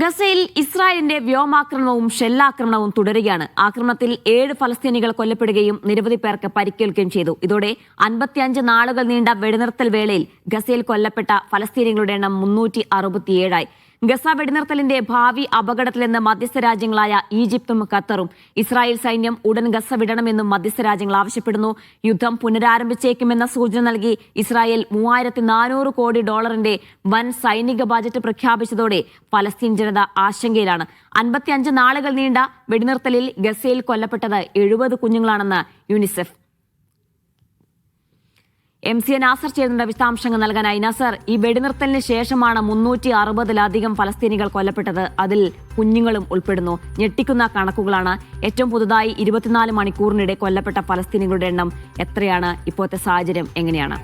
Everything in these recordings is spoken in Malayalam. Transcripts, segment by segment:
ഗസയിൽ ഇസ്രായേലിന്റെ വ്യോമാക്രമണവും ഷെല്ലാക്രമണവും തുടരുകയാണ്. ആക്രമണത്തിൽ ഏഴ് ഫലസ്തീനികൾ കൊല്ലപ്പെടുകയും നിരവധി പേർക്ക് പരിക്കേൽക്കുകയും ചെയ്തു. ഇതോടെ അൻപത്തിയഞ്ച് നാളുകൾ നീണ്ട വെടിനിർത്തൽ വേളയിൽ ഗസയിൽ കൊല്ലപ്പെട്ട ഫലസ്തീനികളുടെ എണ്ണം മുന്നൂറ്റി അറുപത്തിയേഴായി. ഗസ വെടിനിർത്തലിന്റെ ഭാവി അപകടത്തിലെന്ന് മധ്യസ്ഥ രാജ്യങ്ങളായ ഈജിപ്തും ഖത്തറും. ഇസ്രായേൽ സൈന്യം ഉടൻ ഗസ വിടണമെന്നും മധ്യസ്ഥ രാജ്യങ്ങൾ ആവശ്യപ്പെടുന്നു. യുദ്ധം പുനരാരംഭിച്ചേക്കുമെന്ന സൂചന നൽകി ഇസ്രായേൽ മൂവായിരത്തി നാനൂറ് കോടി ഡോളറിന്റെ വൻ സൈനിക ബജറ്റ് പ്രഖ്യാപിച്ചതോടെ ഫലസ്തീൻ ജനത ആശങ്കയിലാണ്. അൻപത്തിയഞ്ച് നാളുകൾ നീണ്ട വെടിനിർത്തലിൽ ഗസയിൽ കൊല്ലപ്പെട്ടത് എഴുപത് കുഞ്ഞുങ്ങളാണെന്ന് UNICEF. M C A Nasar ചേരുന്നുണ്ട് വിശദാംശങ്ങൾ നൽകാനായി. നസർ ഈ വെടിനിർത്തലിന് ശേഷമാണ് മുന്നൂറ്റി അറുപതിലധികം ഫലസ്തീനികൾ കൊല്ലപ്പെട്ടത്. അതിൽ കുഞ്ഞുങ്ങളും ഉൾപ്പെടുന്നു. ഞെട്ടിക്കുന്ന കണക്കുകളാണ് ഏറ്റവും പുതുതായി ഇരുപത്തിനാല് മണിക്കൂറിനിടെ കൊല്ലപ്പെട്ട ഫലസ്തീനികളുടെ എണ്ണം എത്രയാണ്? ഇപ്പോഴത്തെ സാഹചര്യം എങ്ങനെയാണ്?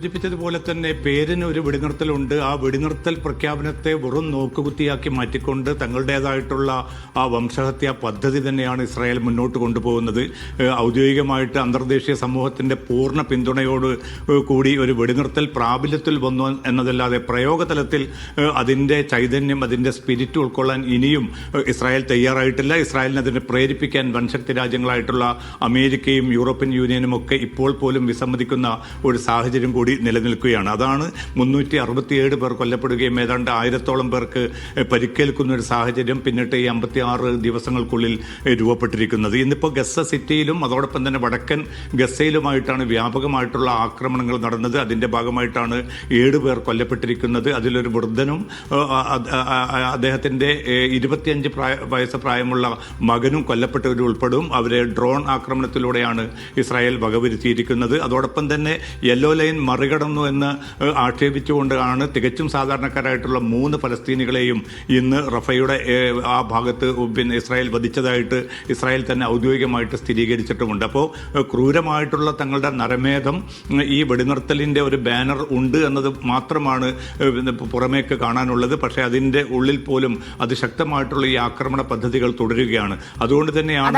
സൂചിപ്പിച്ചതുപോലെ തന്നെ പേരിന് ഒരു വെടിനിർത്തലുണ്ട്. ആ വെടിനിർത്തൽ പ്രഖ്യാപനത്തെ വെറും നോക്കുകുത്തിയാക്കി മാറ്റിക്കൊണ്ട് തങ്ങളുടേതായിട്ടുള്ള ആ വംശഹത്യാ പദ്ധതി തന്നെയാണ് ഇസ്രായേൽ മുന്നോട്ട് കൊണ്ടുപോകുന്നത്. ഔദ്യോഗികമായിട്ട് അന്തർദേശീയ സമൂഹത്തിന്റെ പൂർണ പിന്തുണയോട് കൂടി ഒരു വെടിനിർത്തൽ പ്രാബല്യത്തിൽ വന്നു എന്നതല്ലാതെ പ്രയോഗതലത്തിൽ അതിന്റെ ചൈതന്യം അതിന്റെ സ്പിരിറ്റ് ഉൾക്കൊള്ളാൻ ഇനിയും ഇസ്രായേൽ തയ്യാറായിട്ടില്ല. ഇസ്രായേലിനെ അതിനെ പ്രേരിപ്പിക്കാൻ വൻശക്തി രാജ്യങ്ങളായിട്ടുള്ള അമേരിക്കയും യൂറോപ്യൻ യൂണിയനും ഒക്കെ ഇപ്പോൾ പോലും വിസമ്മതിക്കുന്ന ഒരു സാഹചര്യം കൂടി നിലനിൽക്കുകയാണ്. അതാണ് മുന്നൂറ്റി അറുപത്തിയേഴ് പേർ കൊല്ലപ്പെടുകയും ഏതാണ്ട് ആയിരത്തോളം പേർക്ക് പരിക്കേൽക്കുന്ന ഒരു സാഹചര്യം പിന്നിട്ട് ഈ അമ്പത്തി ആറ് ദിവസങ്ങൾക്കുള്ളിൽ രൂപപ്പെട്ടിരിക്കുന്നത്. ഇന്നിപ്പോൾ ഗസ സിറ്റിയിലും അതോടൊപ്പം തന്നെ വടക്കൻ ഗസയിലുമായിട്ടാണ് വ്യാപകമായിട്ടുള്ള ആക്രമണങ്ങൾ നടന്നത്. അതിന്റെ ഭാഗമായിട്ടാണ് ഏഴ് പേർ കൊല്ലപ്പെട്ടിരിക്കുന്നത്. അതിലൊരു വൃദ്ധനും അദ്ദേഹത്തിന്റെ ഇരുപത്തിയഞ്ച് പ്രായ വയസ്സ് പ്രായമുള്ള മകനും കൊല്ലപ്പെട്ടവരും ഉൾപ്പെടും. അവരെ ഡ്രോൺ ആക്രമണത്തിലൂടെയാണ് ഇസ്രായേൽ വകവരുത്തിയിരിക്കുന്നത്. അതോടൊപ്പം തന്നെ യെല്ലോ ലൈൻ മറികടന്നു എന്ന് ആക്ഷേപിച്ചുകൊണ്ടാണ് തികച്ചും സാധാരണക്കാരായിട്ടുള്ള മൂന്ന് ഫലസ്തീനികളെയും ഇന്ന് റഫയുടെ ആ ഭാഗത്ത് പിന്നെ ഇസ്രായേൽ വധിച്ചതായിട്ട് ഇസ്രായേൽ തന്നെ ഔദ്യോഗികമായിട്ട് സ്ഥിരീകരിച്ചിട്ടുമുണ്ട്. അപ്പോൾ ക്രൂരമായിട്ടുള്ള തങ്ങളുടെ നരമേധം ഈ വെടിനിർത്തലിന്റെ ഒരു ബാനർ ഉണ്ട് എന്നത് മാത്രമാണ് പുറമേക്ക് കാണാനുള്ളത്. പക്ഷേ അതിന്റെ ഉള്ളിൽ പോലും അതിശക്തമായിട്ടുള്ള ഈ ആക്രമണ പദ്ധതികൾ തുടരുകയാണ്. അതുകൊണ്ട് തന്നെയാണ്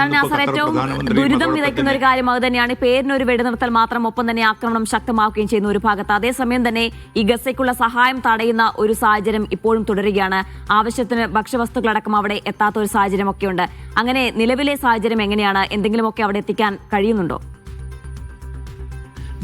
ദുരിതം വിതയ്ക്കുന്ന ഒരു കാര്യം. അത് തന്നെയാണ് പേരിനൊരു വെടിനിർത്തൽ മാത്രം ഒപ്പം തന്നെ ആക്രമണം ശക്തമാക്കുകയും ചെയ്യുന്ന ഒരു ഭാഗത്ത്. അതേസമയം തന്നെ ഈ ഗസയ്ക്കുള്ള സഹായം തടയുന്ന ഒരു സാഹചര്യം ഇപ്പോഴും തുടരുകയാണ്. ആവശ്യത്തിന് ഭക്ഷ്യവസ്തുക്കളടക്കം അവിടെ എത്താത്ത ഒരു സാഹചര്യമൊക്കെയുണ്ട്. അങ്ങനെ നിലവിലെ സാഹചര്യം എങ്ങനെയാണ്? എന്തെങ്കിലുമൊക്കെ അവിടെ എത്തിക്കാൻ കഴിയുന്നുണ്ടോ?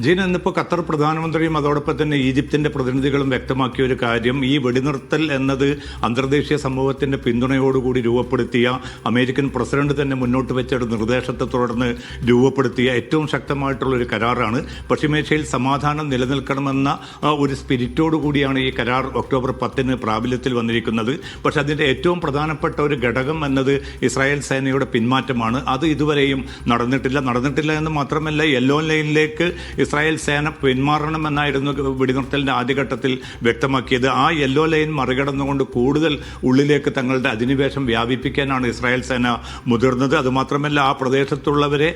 ജീന ഇന്നിപ്പോൾ ഖത്തർ പ്രധാനമന്ത്രിയും അതോടൊപ്പം തന്നെ ഈജിപ്തിന്റെ പ്രതിനിധികളും വ്യക്തമാക്കിയ ഒരു കാര്യം ഈ വെടിനിർത്തൽ എന്നത് അന്തർദേശീയ സമൂഹത്തിന്റെ പിന്തുണയോടുകൂടി രൂപപ്പെടുത്തിയ അമേരിക്കൻ പ്രസിഡന്റ് തന്നെ മുന്നോട്ട് വെച്ച ഒരു നിർദ്ദേശത്തെ തുടർന്ന് രൂപപ്പെടുത്തിയ ഏറ്റവും ശക്തമായിട്ടുള്ള ഒരു കരാറാണ്. പശ്ചിമേഷ്യയിൽ സമാധാനം നിലനിൽക്കണമെന്ന ഒരു സ്പിരിറ്റോടു കൂടിയാണ് ഈ കരാർ ഒക്ടോബർ പത്തിന് പ്രാബല്യത്തിൽ വന്നിരിക്കുന്നത്. പക്ഷെ അതിന്റെ ഏറ്റവും പ്രധാനപ്പെട്ട ഒരു ഘടകം എന്നത് ഇസ്രായേൽ സേനയുടെ പിന്മാറ്റമാണ്. അത് ഇതുവരെയും നടന്നിട്ടില്ല. നടന്നിട്ടില്ല എന്ന് മാത്രമല്ല യെല്ലോ ലൈനിലേക്ക് ഇസ്രായേൽ സേന പിന്മാറണമെന്നായിരുന്നു വെടിനിർത്തലിന്റെ ആദ്യഘട്ടത്തിൽ വ്യക്തമാക്കിയത്. ആ യെല്ലോ ലൈൻ മറികടന്നുകൊണ്ട് കൂടുതൽ ഉള്ളിലേക്ക് തങ്ങളുടെ അധിനിവേശം വ്യാപിപ്പിക്കാനാണ് ഇസ്രായേൽ സേന മുതിർന്നത്. അതുമാത്രമല്ല ആ പ്രദേശത്തുള്ളവരെ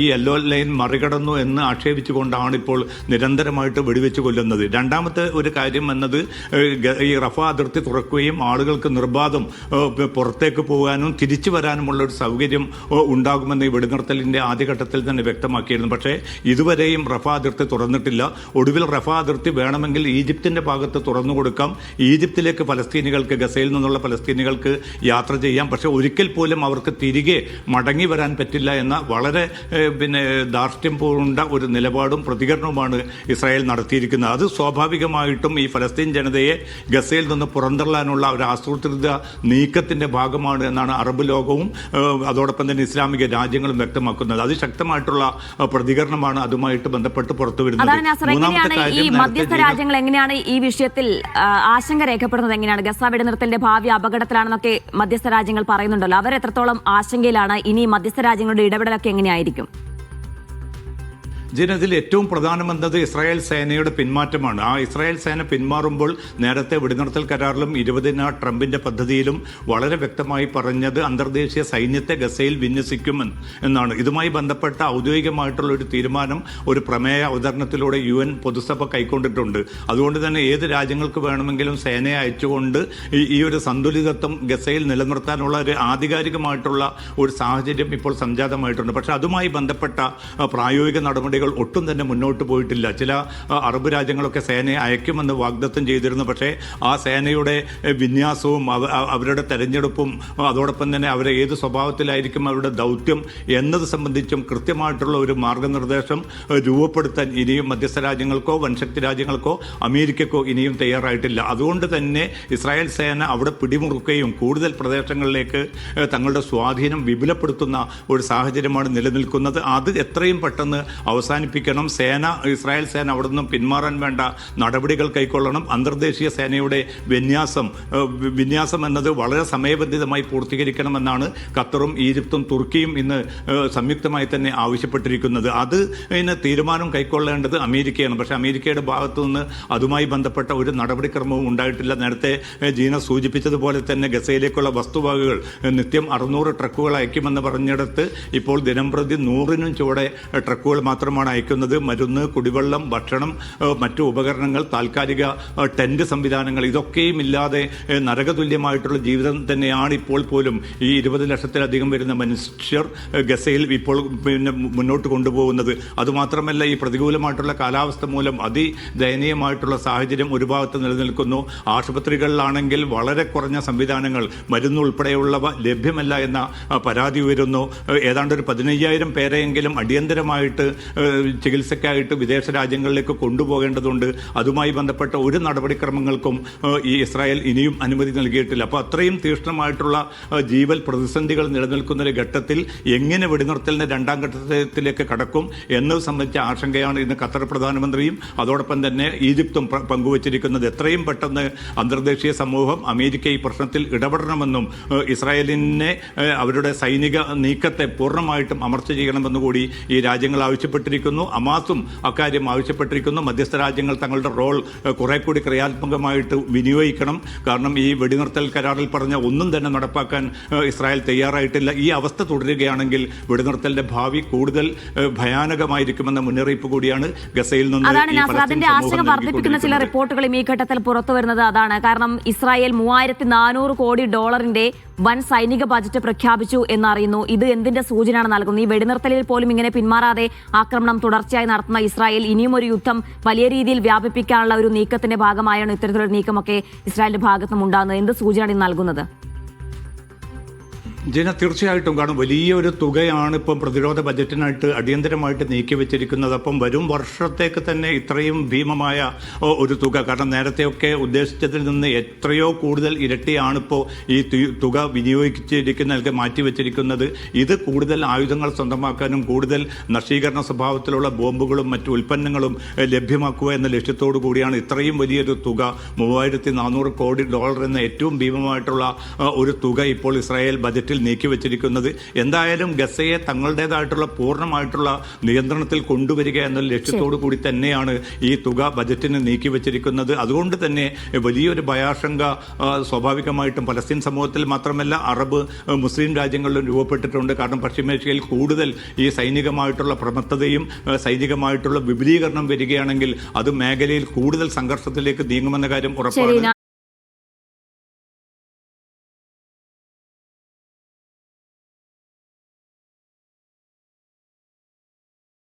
ഈ യെല്ലോ ലൈൻ മറികടന്നു എന്ന് ആക്ഷേപിച്ചുകൊണ്ടാണ് ഇപ്പോൾ നിരന്തരമായിട്ട് വെടിവെച്ച് കൊല്ലുന്നത്. രണ്ടാമത്തെ ഒരു കാര്യം എന്നത് ഈ റഫ അതിർത്തി തുറക്കുകയും ആളുകൾക്ക് നിർബാധം പുറത്തേക്ക് പോകാനും തിരിച്ചു വരാനുമുള്ള ഒരു സൗകര്യം ഉണ്ടാകുമെന്ന് ഈ വെടിനിർത്തലിന്റെ ആദ്യഘട്ടത്തിൽ തന്നെ വ്യക്തമാക്കിയിരുന്നു. പക്ഷേ ഇതുവരെയും റഫ അതിർത്തി തുറന്നിട്ടില്ല. ഒടുവിൽ റഫാ അതിർത്തി വേണമെങ്കിൽ ഈജിപ്തിന്റെ ഭാഗത്ത് തുറന്നു കൊടുക്കാം. ഈജിപ്തിലേക്ക് ഫലസ്തീനികൾക്ക് ഗസയിൽ നിന്നുള്ള ഫലസ്തീനികൾക്ക് യാത്ര ചെയ്യാം. പക്ഷേ ഒരിക്കൽ പോലും അവർക്ക് തിരികെ മടങ്ങി വരാൻ പറ്റില്ല എന്ന വളരെ പിന്നെ ദാർഷ്ട്യം പൂണ്ട ഒരു നിലപാടും പ്രതികരണവുമാണ് ഇസ്രായേൽ നടത്തിയിരിക്കുന്നത്. അത് സ്വാഭാവികമായിട്ടും ഈ ഫലസ്തീൻ ജനതയെ ഗസയിൽ നിന്ന് പുറന്തള്ളാനുള്ള ഒരു ആസൂത്രിത നീക്കത്തിന്റെ ഭാഗമാണ് എന്നാണ് അറബ് ലോകവും അതോടൊപ്പം തന്നെ ഇസ്ലാമിക രാജ്യങ്ങളും വ്യക്തമാക്കുന്നത്. അതിശക്തമായിട്ടുള്ള ശക്തമായിട്ടുള്ള പ്രതികരണമാണ് അതുമായിട്ട് ബന്ധപ്പെട്ട് പുറത്തു വരുന്നത്. അതാണ് നാസർ ഈ മധ്യസ്ഥ രാജ്യങ്ങൾ എങ്ങനെയാണ് ഈ വിഷയത്തിൽ ആശങ്ക രേഖപ്പെടുന്നത് എങ്ങനെയാണ്? ഗസ വെടിനിർത്തലിന്റെ ഭാവി അപകടത്തിലാണെന്നൊക്കെ മധ്യസ്ഥ രാജ്യങ്ങൾ പറയുന്നുണ്ടല്ലോ. അവർ എത്രത്തോളം ആശങ്കയിലാണ് ഇനി മധ്യസ്ഥ രാജ്യങ്ങളുടെ ഇടപെടലൊക്കെ എങ്ങനെയായിരിക്കും? ഇതിനതിൽ ഏറ്റവും പ്രധാനമെന്നത് ഇസ്രായേൽ സേനയുടെ പിന്മാറ്റമാണ്. ആ ഇസ്രായേൽ സേന പിന്മാറുമ്പോൾ നേരത്തെ വെടിനിർത്തൽ കരാറിലും ഇരുപതിന ട്രംപിന്റെ പദ്ധതിയിലും വളരെ വ്യക്തമായി പറഞ്ഞത് അന്തർദേശീയ സൈന്യത്തെ ഗസയിൽ വിന്യസിക്കുമെന്ന് എന്നാണ്. ഇതുമായി ബന്ധപ്പെട്ട ഔദ്യോഗികമായിട്ടുള്ള ഒരു തീരുമാനം ഒരു പ്രമേയ അവതരണത്തിലൂടെ യു എൻ പൊതുസഭ കൈക്കൊണ്ടിട്ടുണ്ട്. അതുകൊണ്ട് തന്നെ ഏത് രാജ്യങ്ങൾക്ക് വേണമെങ്കിലും സേനയെ അയച്ചുകൊണ്ട് ഈ ഒരു സന്തുലിതത്വം ഗസയിൽ നിലനിർത്താനുള്ള ഒരു ആധികാരികമായിട്ടുള്ള ഒരു സാഹചര്യം ഇപ്പോൾ സംജാതമായിട്ടുണ്ട്. പക്ഷേ അതുമായി ബന്ധപ്പെട്ട പ്രായോഗിക നടപടികൾ നടപടികൾ ഒട്ടും തന്നെ മുന്നോട്ട് പോയിട്ടില്ല. ചില അറബ് രാജ്യങ്ങളൊക്കെ സേനയെ അയക്കുമെന്ന് വാഗ്ദത്തം ചെയ്തിരുന്നു. പക്ഷേ ആ സേനയുടെ വിന്യാസവും അവ- അവരുടെ തെരഞ്ഞെടുപ്പും അതോടൊപ്പം തന്നെ അവരെ ഏത് സ്വഭാവത്തിലായിരിക്കും അവരുടെ ദൗത്യം എന്നത് സംബന്ധിച്ചും കൃത്യമായിട്ടുള്ള ഒരു മാർഗനിർദ്ദേശം രൂപപ്പെടുത്താൻ ഇനിയും മധ്യസ്ഥ രാജ്യങ്ങൾക്കോ വൻശക്തി രാജ്യങ്ങൾക്കോ അമേരിക്കക്കോ ഇനിയും തയ്യാറായിട്ടില്ല. അതുകൊണ്ട് തന്നെ ഇസ്രായേൽ സേന അവിടെ പിടിമുറുക്കുകയും കൂടുതൽ പ്രദേശങ്ങളിലേക്ക് തങ്ങളുടെ സ്വാധീനം വിപുലപ്പെടുത്തുന്ന ഒരു സാഹചര്യമാണ് നിലനിൽക്കുന്നത്. അത് എത്രയും പെട്ടെന്ന് അവസാനിപ്പിക്കണം. സേന ഇസ്രായേൽ സേന അവിടെ നിന്നും പിന്മാറാൻ വേണ്ട നടപടികൾ കൈക്കൊള്ളണം. അന്തർദേശീയ സേനയുടെ വിന്യാസം വിന്യാസം എന്നത് വളരെ സമയബന്ധിതമായി പൂർത്തീകരിക്കണമെന്നാണ് ഖത്തറും ഈജിപ്തും തുർക്കിയും ഇന്ന് സംയുക്തമായി തന്നെ ആവശ്യപ്പെട്ടിരിക്കുന്നത്. അത് ഇതിന് തീരുമാനം കൈക്കൊള്ളേണ്ടത് അമേരിക്കയാണ്. പക്ഷേ അമേരിക്കയുടെ ഭാഗത്തു നിന്ന് അതുമായി ബന്ധപ്പെട്ട ഒരു നടപടിക്രമവും ഉണ്ടായിട്ടില്ല. നേരത്തെ ജീന സൂചിപ്പിച്ചതുപോലെ തന്നെ ഗസയിലേക്കുള്ള വസ്തുവകകൾ നിത്യം അറുന്നൂറ് ട്രക്കുകൾ അയക്കുമെന്ന് പറഞ്ഞിടത്ത് ഇപ്പോൾ ദിനംപ്രതി നൂറിനും ചുവടെ ട്രക്കുകൾ മാത്രമാണ് അയക്കുന്നത്. മരുന്ന് കുടിവെള്ളം ഭക്ഷണം മറ്റു ഉപകരണങ്ങൾ താൽക്കാലിക ടെന്റ് സംവിധാനങ്ങൾ ഇതൊക്കെയും ഇല്ലാതെ നരകതുല്യമായിട്ടുള്ള ജീവിതം തന്നെയാണ് ഇപ്പോൾ പോലും ഈ ഇരുപത് ലക്ഷത്തിലധികം വരുന്ന മനുഷ്യർ ഗസയിൽ ഇപ്പോൾ പിന്നെ മുന്നോട്ട് കൊണ്ടുപോകുന്നത്. അതുമാത്രമല്ല ഈ പ്രതികൂലമായിട്ടുള്ള കാലാവസ്ഥ മൂലം അതി ദയനീയമായിട്ടുള്ള സാഹചര്യം ഒരു ഭാഗത്ത് നിലനിൽക്കുന്നു. ആശുപത്രികളിലാണെങ്കിൽ വളരെ കുറഞ്ഞ സംവിധാനങ്ങൾ മരുന്ന് ഉൾപ്പെടെയുള്ളവ ലഭ്യമല്ല എന്ന പരാതി ഉയരുന്നു. ഏതാണ്ട് ഒരു പതിനയ്യായിരം പേരെയെങ്കിലും അടിയന്തരമായിട്ട് ചികിത്സയ്ക്കായിട്ട് വിദേശ രാജ്യങ്ങളിലേക്ക് കൊണ്ടുപോകേണ്ടതുണ്ട്. അതുമായി ബന്ധപ്പെട്ട ഒരു നടപടിക്രമങ്ങൾക്കും ഈ ഇസ്രായേൽ ഇനിയും അനുമതി നൽകിയിട്ടില്ല. അപ്പോൾ അത്രയും തീക്ഷ്ണമായിട്ടുള്ള ജീവൽ പ്രതിസന്ധികൾ നിലനിൽക്കുന്ന ഒരു ഘട്ടത്തിൽ എങ്ങനെ വെടിനിർത്തലിന് രണ്ടാം ഘട്ടത്തിലേക്ക് കടക്കും എന്നത് സംബന്ധിച്ച ആശങ്കയാണ് ഇന്ന് ഖത്തർ പ്രധാനമന്ത്രിയും അതോടൊപ്പം തന്നെ ഈജിപ്തും പങ്കുവച്ചിരിക്കുന്നത്. എത്രയും പെട്ടെന്ന് അന്തർദേശീയ സമൂഹം അമേരിക്ക ഈ പ്രശ്നത്തിൽ ഇടപെടണമെന്നും ഇസ്രായേലിനെ അവരുടെ സൈനിക നീക്കത്തെ പൂർണമായിട്ടും അമർച്ച ചെയ്യണമെന്നുകൂടി ഈ രാജ്യങ്ങൾ ആവശ്യപ്പെട്ടിരിക്കുന്നു. അമാസും അക്കാര്യം ആവശ്യപ്പെട്ടിരിക്കുന്നു. മധ്യസ്ഥ രാജ്യങ്ങൾ തങ്ങളുടെ റോൾ കുറെ കൂടി ക്രിയാത്മകമായിട്ട് വിനിയോഗിക്കണം. കാരണം ഈ വെടിനിർത്തൽ കരാറിൽ പറഞ്ഞ ഒന്നും തന്നെ നടപ്പാക്കാൻ ഇസ്രായേൽ തയ്യാറായിട്ടില്ല. ഈ അവസ്ഥ തുടരുകയാണെങ്കിൽ വെടിനിർത്തലിന്റെ ഭാവി കൂടുതൽ ഭയാനകമായിരിക്കുമെന്ന മുന്നറിയിപ്പ് കൂടിയാണ് ഗസയിൽ നിന്ന് ആശങ്ക വർദ്ധിപ്പിക്കുന്ന ചില. റിപ്പോർട്ടുകളും ഈ ഘട്ടത്തിൽ പുറത്തു വരുന്നത് അതാണ്. കാരണം ഇസ്രായേൽ മൂവായിരത്തി നാനൂറ് കോടി ഡോളറിന്റെ വൻ സൈനിക ബജറ്റ് പ്രഖ്യാപിച്ചു എന്നറിയുന്നു. ഇത് എന്തിന്റെ സൂചനയാണ് നൽകുന്നത്? ഈ വെടിനിർത്തലിൽ പോലും ഇങ്ങനെ പിന്മാറാതെ ആക്രമണം തുടർച്ചയായി നടത്തുന്ന ഇസ്രായേൽ ഇനിയും ഒരു യുദ്ധം വലിയ രീതിയിൽ വ്യാപിപ്പിക്കാനുള്ള ഒരു നീക്കത്തിന്റെ ഭാഗമായാണ് ഇത്തരത്തിലൊരു നീക്കമൊക്കെ ഇസ്രായേലിന്റെ ഭാഗത്തുനിന്നും ഉണ്ടാകുന്നത് എന്ത് സൂചനയാണ് ഇത് നൽകുന്നത്? ജന തീർച്ചയായിട്ടും കാരണം വലിയൊരു തുകയാണ് ഇപ്പം പ്രതിരോധ ബജറ്റിനായിട്ട് അടിയന്തരമായിട്ട് നീക്കി വെച്ചിരിക്കുന്നത്. അപ്പം വരും വർഷത്തേക്ക് തന്നെ ഇത്രയും ഭീമമായ ഒരു തുക. കാരണം നേരത്തെയൊക്കെ ഉദ്ദേശിച്ചതിൽ നിന്ന് എത്രയോ കൂടുതൽ ഇരട്ടിയാണിപ്പോൾ ഈ തുക വിനിയോഗിച്ചിരിക്കുന്ന അല്ലെങ്കിൽ മാറ്റിവെച്ചിരിക്കുന്നത് ഇത് കൂടുതൽ ആയുധങ്ങൾ സ്വന്തമാക്കാനും കൂടുതൽ നശീകരണ സ്വഭാവത്തിലുള്ള ബോംബുകളും മറ്റു ഉൽപ്പന്നങ്ങളും ലഭ്യമാക്കുക എന്ന ലക്ഷ്യത്തോടു കൂടിയാണ് ഇത്രയും വലിയൊരു തുക. മൂവായിരത്തി നാനൂറ് കോടി ഡോളർ എന്ന ഏറ്റവും ഭീമമായിട്ടുള്ള ഒരു തുക ഇപ്പോൾ ഇസ്രായേൽ ബജറ്റിൽ നീക്കിവെച്ചിരിക്കുന്നത്. എന്തായാലും ഗസയെ തങ്ങളുടേതായിട്ടുള്ള പൂർണമായിട്ടുള്ള നിയന്ത്രണത്തിൽ കൊണ്ടുവരിക എന്ന ലക്ഷ്യത്തോടു കൂടി തന്നെയാണ് ഈ തുക ബജറ്റിന് നീക്കിവെച്ചിരിക്കുന്നത്. അതുകൊണ്ട് തന്നെ വലിയൊരു ഭയാശങ്ക സ്വാഭാവികമായിട്ടും പലസ്തീൻ സമൂഹത്തിൽ മാത്രമല്ല അറബ് മുസ്ലിം രാജ്യങ്ങളിലും രൂപപ്പെട്ടിട്ടുണ്ട്. കാരണം പശ്ചിമേഷ്യയിൽ കൂടുതൽ ഈ സൈനികമായിട്ടുള്ള പ്രമത്തതയും സൈനികമായിട്ടുള്ള വിപുലീകരണം വരികയാണെങ്കിൽ അത് മേഖലയിൽ കൂടുതൽ സംഘർഷത്തിലേക്ക് നീങ്ങുമെന്ന കാര്യം ഉറപ്പാണ്.